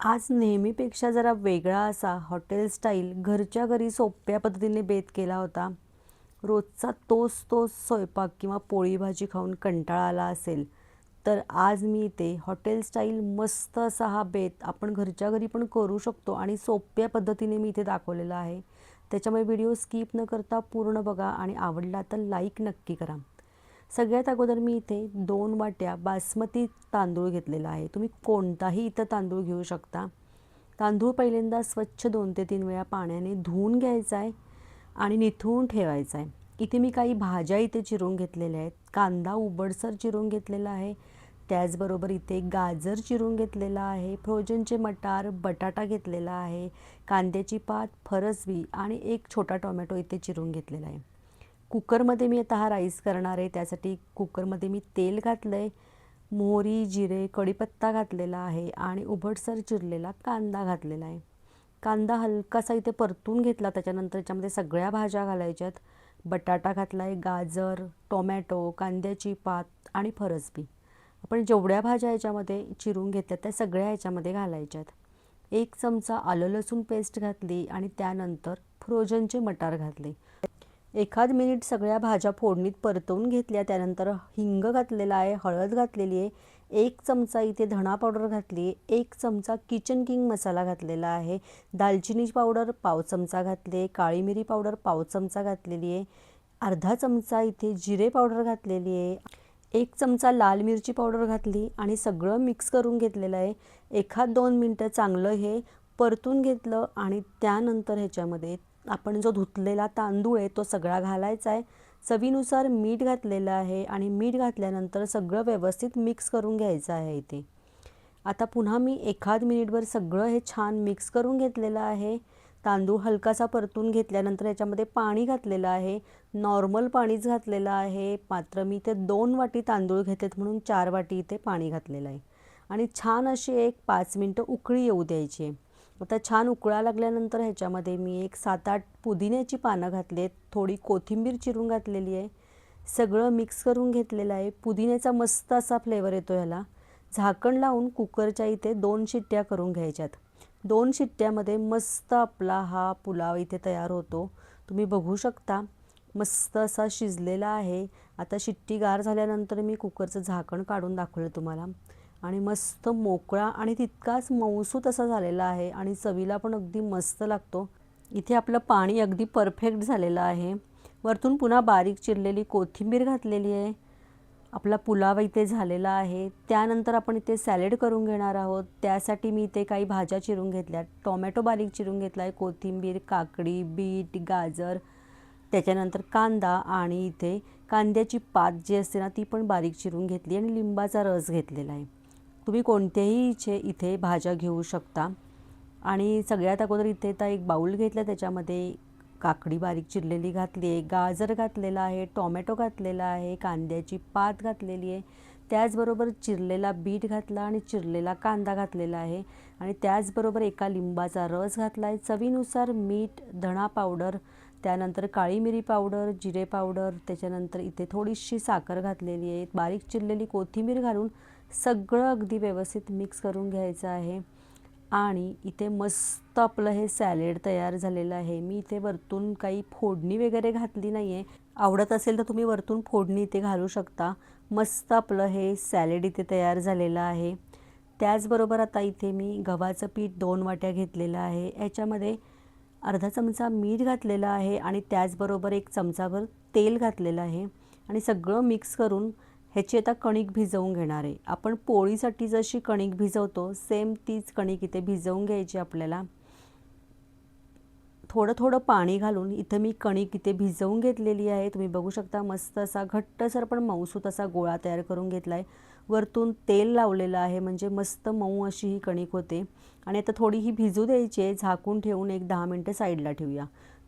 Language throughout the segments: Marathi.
आज नेहमीपेक्षा जरा वेगळा असा हॉटेल स्टाईल घरच्या घरी सोप्या पद्धतीने बेत केला होता. रोजचा तोच तोच स्वयंपाक किंवा पोळी भाजी खाऊन कंटाळा आला असेल तर आज मी इथे हॉटेल स्टाईल मस्त असा हा बेत आपण घरच्या घरी पण करू शकतो आणि सोप्या पद्धतीने मी इथे दाखवलेला आहे. त्याच्यामुळे व्हिडिओ स्किप न करता पूर्ण बघा आणि आवडला तर लाईक नक्की करा. सगळ्यात अगोदर मी इथे दोन वाट्या बासमती तांदूळ घेतलेला आहे. तुम्ही कोणताही इथं तांदूळ घेऊ शकता. तांदूळ पहिल्यांदा स्वच्छ दोन ते तीन वेळा पाण्याने धुवून घ्यायचा आहे आणि निथळून ठेवायचा आहे. इथे मी काही भाज्या इथे चिरून घेतलेल्या आहेत. कांदा उबडसर चिरून घेतलेला आहे. त्याचबरोबर इथे गाजर चिरून घेतलेला आहे. फ्रोजनचे मटार बटाटा घेतलेला आहे. कांद्याची पात फरसबी आणि एक छोटा टोमॅटो इथे चिरून घेतलेला आहे. कुकरमध्ये मी आता हा राईस करणार आहे. त्यासाठी कुकरमध्ये मी तेल घातलं आहे मोहरी जिरे कढीपत्ता घातलेला आहे आणि उभटसर चिरलेला कांदा घातलेला आहे. कांदा हलकासा इथे परतून घेतला. त्याच्यानंतर याच्यामध्ये सगळ्या भाज्या घालायच्यात बटाटा घातला आहे गाजर टोमॅटो कांद्याची पात आणि फरसबी. आपण जेवढ्या भाज्या याच्यामध्ये चिरून घेतल्या त्या सगळ्या याच्यामध्ये घालायच्यात एक चमचा आलं लसूण पेस्ट घातली आणि त्यानंतर फ्रोजनचे मटार घातले. एखाद मिनिट सगळ्या भाज्या फोडणीत परतवून घेतल्या त्यानंतर हिंग घातलेला आहे हळद घातलेली आहे एक चमचा इथे धणा पावडर घातली एक चमचा किचन किंग मसाला घातलेला आहे दालचिनी पावडर पाव चमचा घातले काळी मिरी पावडर पाव चमचा घातलेली आहे अर्धा चमचा इथे जिरे पावडर घातलेली आहे एक चमचा लाल मिरची पावडर घातली आणि सगळं मिक्स करून घेतलेलं आहे. एखाद दोन मिनटं चांगलं हे परतून घेतलं आणि त्यानंतर ह्याच्यामध्ये आपण जो धुतलेला तांदूळ आहे तो सगळा घालायचा आहे. चवीनुसार मीठ घातलेलं आहे आणि मीठ घातल्यानंतर सगळं व्यवस्थित मिक्स करून घ्यायचं आहे इथे. आता पुन्हा मी एखाद मिनिटभर सगळं हे छान मिक्स करून घेतलेलं आहे. तांदूळ हलकासा परतून घेतल्यानंतर याच्यामध्ये पाणी घातलेलं आहे. नॉर्मल पाणीच घातलेलं आहे. मात्र मी इथे दोन वाटी तांदूळ घेतलेत म्हणून चार वाटी इथे पाणी घातलेलं आहे. आणि छान अशी एक पाच मिनटं उकळी येऊ द्यायची आहे. आता छान उकळा लागल्यानंतर ह्याच्यामध्ये मी एक सात आठ पुदिन्याची पानं घातली आहेत थोडी कोथिंबीर चिरून घातलेली आहे. सगळं मिक्स करून घेतलेलं आहे. पुदिन्याचा मस्त असा फ्लेवर येतो ह्याला. झाकण लावून कुकरच्या इथे दोन शिट्ट्या करून घ्यायच्यात. दोन शिट्ट्यामध्ये मस्त आपला हा पुलाव इथे तयार होतो. तुम्ही बघू शकता. मस्त असा शिजलेला आहे. आता शिट्टी गार झाल्यानंतर मी कुकरचं झाकण काढून दाखवलं तुम्हाला. आणि मस्त मोकळा आणि तितकाच मऊसू तसा झालेला आहे आणि चवीला पण अगदी मस्त लागतो. इथे आपलं पाणी अगदी परफेक्ट झालेलं आहे. वरतून पुन्हा बारीक चिरलेली कोथिंबीर घातलेली आहे. आपला पुलाव इथे झालेला आहे. त्यानंतर आपण इथे सॅलेड करून घेणार आहोत. त्यासाठी मी इथे काही भाज्या चिरून घेतल्या. टोमॅटो बारीक चिरून घेतला आहे कोथिंबीर काकडी बीट गाजर. त्याच्यानंतर कांदा आणि इथे कांद्याची पात जी असते ना ती पण बारीक चिरून घेतली आणि लिंबाचा रस घेतलेला आहे. तुम्ही कोणत्याही इथे इथे भाज्या घेऊ शकता. आणि सगळ्यात अगोदर इथे तर एक बाऊल घेतला त्याच्यामध्ये काकडी बारीक चिरलेली घातली आहे गाजर घातलेला आहे टोमॅटो घातलेला आहे कांद्याची पात घातलेली आहे. त्याचबरोबर चिरलेला बीट घातला आणि चिरलेला कांदा घातलेला आहे. आणि त्याचबरोबर एका लिंबाचा रस घातला आहे. चवीनुसार मीठ धणा पावडर त्यानंतर काळी मिरी पावडर जिरे पावडर त्याच्यानंतर इथे थोडीशी साखर घातलेली आहे. बारीक चिरलेली कोथिंबीर घालून सगळं अगदी व्यवस्थित मिक्स करून घ्यायचं आहे. आणि इथे मस्त आपलं हे सॅलेड तयार झालेलं आहे. मी इथे वरतून काही फोडणी वगैरे घातली नाही आहे आवडत असेल तर तुम्ही वरतून फोडणी इथे घालू शकता. मस्त आपलं हे सॅलेड इथे तयार झालेलं आहे. त्याचबरोबर आता इथे मी गव्हाचं पीठ दोन वाट्या घेतलेलं आहे. याच्यामध्ये अर्धा चमचा मीठ घातलेलं आहे आणि त्याचबरोबर एक चमचाभर तेल घातलेलं आहे. आणि सगळं मिक्स करून ह्याची आता कणिक भिजवून घेणार आहे. आपण पोळीसाठी जशी कणिक भिजवतो सेम तीच कणिक इथे भिजवून घ्यायची आपल्याला. थोडं थोडं पाणी घालून इथं मी कणिक इथे भिजवून घेतलेली आहे. तुम्ही बघू शकता मस्त असा घट्टसर पण मऊसूत असा गोळा तयार करून घेतला आहे वरतून तेल लावलेलं आहे म्हणजे मस्त मऊ अशी ही कणिक होते. आणि आता थोडी ही भिजू द्यायची आहे झाकून ठेवून एक दहा मिनटं साईडला ठेवूया.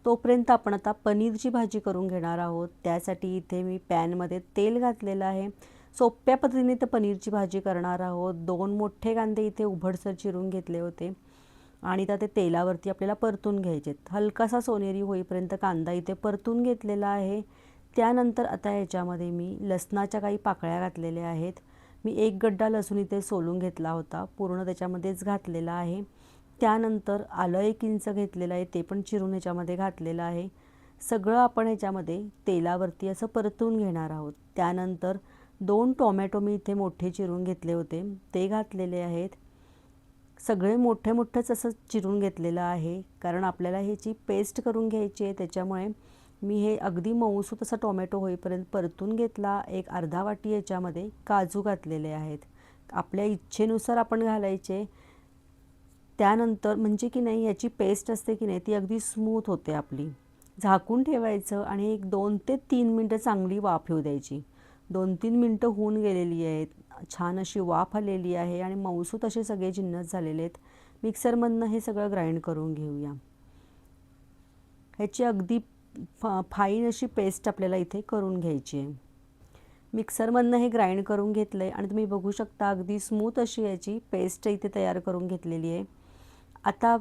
तोपर्यंत आपण आता पनीरची भाजी करून घेणार आहोत. त्यासाठी इथे मी पॅनमध्ये तेल घातलेलं आहे. सोप्या पद्धतीने तर पनीरची भाजी करणार आहोत. दोन मोठे कांदे इथे उभडसर चिरून घेतले होते. आणि त्या ते तेलावरती आपल्याला परतून घ्यायचे हलकासा सोनेरी होईपर्यंत कांदा इथे परतून घेतलेला आहे. त्यानंतर आता ह्याच्यामध्ये मी लसणाच्या काही पाकळ्या घातलेल्या आहेत. मी एक गड्डा लसूण इथे सोलून घेतला होता. पूर्ण त्याच्यामध्येच घातलेला आहे. त्यानंतर आलं एक इंच घेतलेलं आहे ते पण चिरून ह्याच्यामध्ये घातलेलं आहे. सगळं आपण ह्याच्यामध्ये तेलावरती असं परतून घेणार आहोत. त्यानंतर दोन टोमॅटो मी इथे मोठे चिरून घेतले होते. ते घातलेले आहेत. सगळे मोठे मोठंच असं चिरून घेतलेलं आहे कारण आपल्याला ह्याची पेस्ट करून घ्यायची आहे. त्याच्यामुळे मी हे अगदी मऊसूत असा टोमॅटो होईपर्यंत परतून घेतला. एक अर्धा वाटी याच्यामध्ये काजू घातलेले आहेत. आपल्या इच्छेनुसार आपण घालायचे. त्यानंतर म्हणजे की नाही याची पेस्ट असते की नाही ती अगदी स्मूथ होते आपली. झाकून ठेवायचं आणि एक दोन ते तीन मिनटं चांगली वाफ येऊ द्यायची. दोन तीन मिनटं होऊन गेलेली आहेत. छान अशी वाफ आलेली आहे आणि मऊसूत असे सगळे जिन्नस झालेले आहेत. मिक्सरमधनं हे सगळं ग्राइंड करून घेऊया. ह्याची अगदी फा फाईन अशी पेस्ट आपल्याला इथे करून घ्यायची आहे. मिक्सरमधनं हे ग्राइंड करून घेतलं आहे आणि तुम्ही बघू शकता अगदी स्मूथ अशी याची पेस्ट इथे तयार करून घेतलेली आहे. आता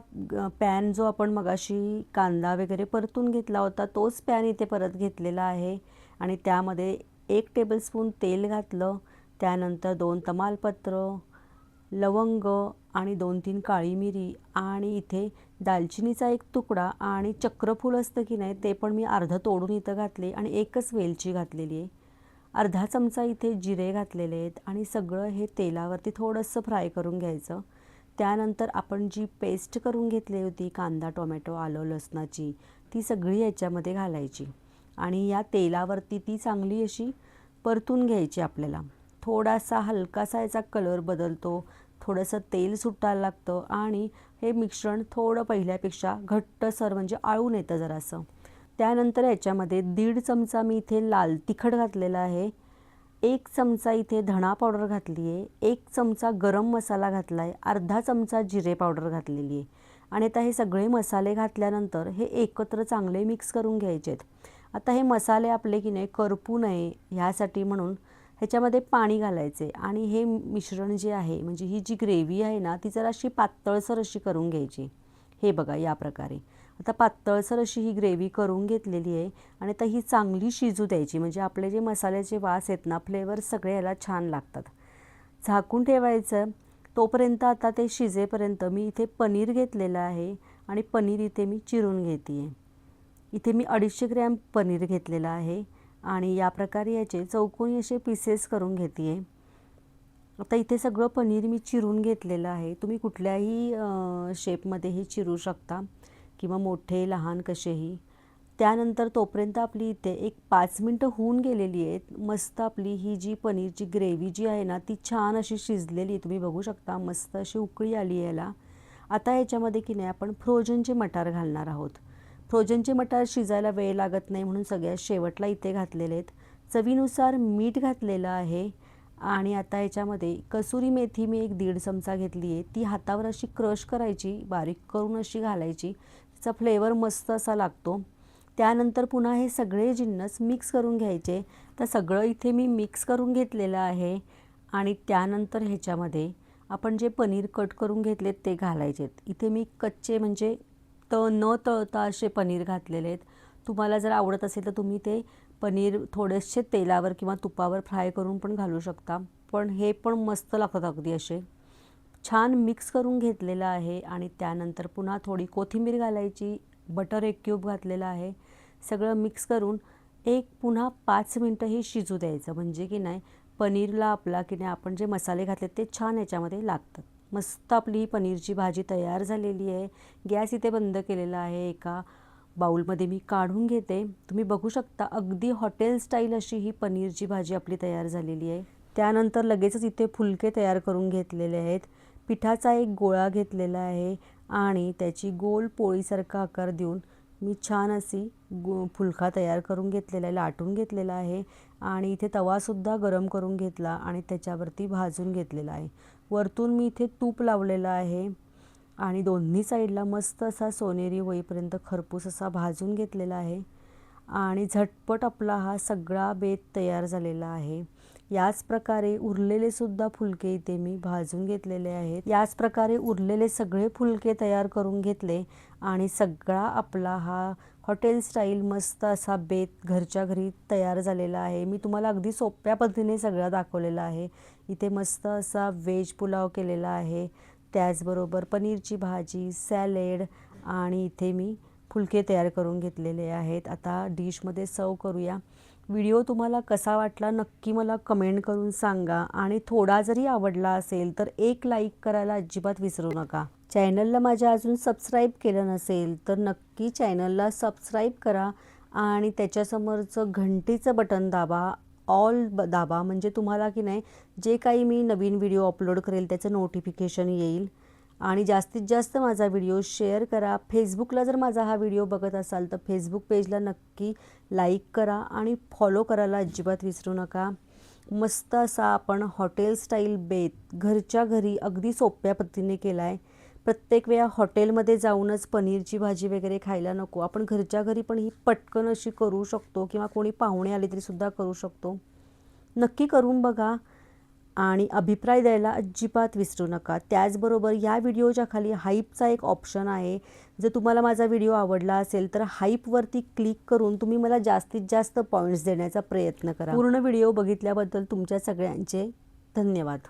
पॅन जो आपण मगाशी कांदा वगैरे परतून घेतला होता तोच पॅन इथे परत घेतलेला आहे. आणि त्यामध्ये एक टेबलस्पून तेल घातलं त्यानंतर दोन तमालपत्र लवंग आणि दोन तीन काळी मिरी आणि इथे दालचिनीचा एक तुकडा आणि चक्रफूल असतं की नाही ते पण मी अर्धं तोडून इथं घातले आणि एकच वेलची घातलेली आहे. अर्धा चमचा इथे जिरे घातलेले आहेत आणि सगळं हे तेलावरती थोडंसं फ्राय करून घ्यायचं. त्यानंतर आपण जी पेस्ट करून घेतली होती कांदा टोमॅटो आलं लसणाची ती सगळी याच्यामध्ये घालायची. आणि या तेलावरती ती चांगली अशी परतून घ्यायची आपल्याला. थोडासा हलकासा याचा कलर बदलतो थोडंसं तेल सुटायला लागतं आणि हे मिश्रण थोडं पहिल्यापेक्षा घट्टसर म्हणजे आळून येतं जरासं. त्यानंतर याच्यामध्ये दीड चमचा मी इथे लाल तिखट घातलेला आहे. एक चमचा इथे धणा पावडर घातली आहे एक चमचा गरम मसाला घातला आहे अर्धा चमचा जिरे पावडर घातलेली आहे आणि आता हे सगळे मसाले घातल्यानंतर हे एकत्र चांगले मिक्स करून घ्यायचे आहेत आता हे मसाले आपले की नाही करपू नये ह्यासाठी म्हणून ह्याच्यामध्ये पाणी घालायचे. आणि हे मिश्रण जे आहे म्हणजे ही जी ग्रेव्ही आहे ना ती जरा अशी पातळसर अशी करून घ्यायची. हे बघा या प्रकारे. आता पातळसर अशी ही ग्रेव्ही करून घेतलेली आहे आणि आता ही चांगली शिजू द्यायची. म्हणजे आपले जे मसाल्याचे वास आहेत ना फ्लेवर सगळे याला छान लागतात. झाकून ठेवायचं. तोपर्यंत आता ते शिजेपर्यंत मी इथे पनीर घेतलेलं आहे आणि पनीर इथे मी चिरून घेते आहे इथे मी अडीचशे ग्रॅम पनीर घेतलेलं आहे आणि या प्रकारे याचे चौकोनी असे पीसेस करून घेते आहे आता इथे सगळं पनीर मी चिरून घेतलेलं आहे. तुम्ही कुठल्याही शेपमध्ये हे चिरू शकता. किंवा मोठे लहान कसेही. त्यानंतर तोपर्यंत आपली इथे एक पाच मिनटं होऊन गेलेली आहेत. मस्त आपली ही जी पनीरची ग्रेव्ही जी आहे ना ती छान अशी शिजलेली तुम्ही बघू शकता मस्त अशी उकळी आली याला. आता याच्यामध्ये की नाही आपण फ्रोजनचे मटार घालणार आहोत. फ्रोजनचे मटार शिजायला वेळ लागत नाही म्हणून सगळ्यात शेवटला इथे घातलेले आहेत. चवीनुसार मीठ घातलेलं आहे. आणि आता याच्यामध्ये कसुरी मेथी मी एक दीड चमचा घेतली आहे. ती हातावर अशी क्रश करायची बारीक करून अशी घालायची. चा फ्लेवर मस्त असा लागतो. त्यानंतर पुन्हा हे सगळे जिन्नस मिक्स करून घ्यायचे. तर सगळं इथे मी मिक्स करून घेतलेलं आहे. आणि त्यानंतर ह्याच्यामध्ये आपण जे पनीर कट करून घेतलेत ते घालायचेत. इथे मी कच्चे म्हणजे त न तळता असे पनीर घातलेले आहेत तुम्हाला जर आवडत असेल तर तुम्ही ते पनीर थोडेसे तेलावर किंवा तुपावर फ्राय करून पण घालू शकता. पण हे पण मस्त लागतात अगदी असे. छान मिक्स करून घेतलेलं आहे आणि त्यानंतर पुन्हा थोडी कोथिंबीर घालायची बटर एक क्यूब घातलेलं आहे. सगळं मिक्स करून एक पुन्हा पाच मिनटं हे शिजू द्यायचं. म्हणजे की नाही पनीरला आपला की नाही आपण जे मसाले घातले ते छान याच्यामध्ये लागतात. मस्त आपली ही पनीरची भाजी तयार झालेली आहे. गॅस इथे बंद केलेला आहे एका बाऊलमध्ये मी काढून घेते. तुम्ही बघू शकता अगदी हॉटेल स्टाईल अशी ही पनीरची भाजी आपली तयार झालेली आहे. त्यानंतर लगेचच इथे फुलके तयार करून घेतलेले आहेत. पिठाचा एक गोळा घेतलेला आहे आणि त्याची गोल पोळीसारखा आकार देऊन मी छान अशी गो फुलका तयार करून घेतलेला आहे लाटून घेतलेला आहे आणि इथे तवासुद्धा गरम करून घेतला आणि त्याच्यावरती भाजून घेतलेला आहे. वरतून मी इथे तूप लावलेलं आहे आणि दोन्ही साईडला मस्त असा सोनेरी होईपर्यंत खरपूस असा भाजून घेतलेला आहे आणि झटपट आपला हा सगळा बेत तयार झालेला आहे. याच प्रकारे उरलेले सुद्धा फुलके इथे मी भाजून घेतलेले आहेत. याच प्रकारे उरलेले सगळे फुलके तयार करून घेतले आणि सगळा आपला हा हॉटेल स्टाईल मस्त असा बेत घरच्या घरी तयार झालेला आहे. मी तुम्हाला अगदी सोप्या पद्धतीने सगळं दाखवलेलं आहे. इथे मस्त असा व्हेज पुलाव केलेला आहे. त्याचबरोबर पनीरची भाजी सॅलेड आणि इथे मी फुलके तयार करून घेतलेले आहेत. आता डिशमध्ये सर्व करूया. व्हिडिओ तुम्हाला कसा वाटला नक्की मला कमेंट करून सांगा आणि थोडा जरी आवडला असेल तर एक लाईक करायला अजिबात विसरू नका. चॅनलला माझ्या अजून सबस्क्राईब केलं नसेल तर नक्की चॅनलला सबस्क्राईब करा आणि त्याच्यासमोरचं घंटीचं बटन दाबा ऑल ब दाबा म्हणजे तुम्हाला की नाही जे काही मी नवीन व्हिडिओ अपलोड करेल त्याचं नोटिफिकेशन येईल. आणि जास्तीत जास्त माझा व्हिडिओ शेअर करा. फेसबुकला जर माझा हा व्हिडिओ बघत असाल तर फेसबुक पेजला नक्की लाईक करा आणि फॉलो करायला अजिबात विसरू नका. मस्त असा आपण हॉटेल स्टाईल बेत घरच्या घरी अगदी सोप्या पद्धतीने केला आहे प्रत्येक वेळा हॉटेलमध्ये जाऊनच पनीरची भाजी वगैरे खायला नको. आपण घरच्या घरी पण ही पटकन अशी करू शकतो किंवा कोणी पाहुणे आले तरीसुद्धा करू शकतो. नक्की करून बघा. आणि अभिप्राय द्यायला अजिबात विसरू नका. त्याचबरोबर या व्हिडिओच्या खाली हाईपचा एक ऑप्शन आहे. जर तुम्हाला माझा व्हिडिओ आवडला असेल तर हाईपवरती क्लिक करून तुम्ही मला जास्तीत जास्त पॉईंट्स देण्याचा प्रयत्न करा. पूर्ण व्हिडिओ बघितल्याबद्दल तुमच्या सगळ्यांचे धन्यवाद.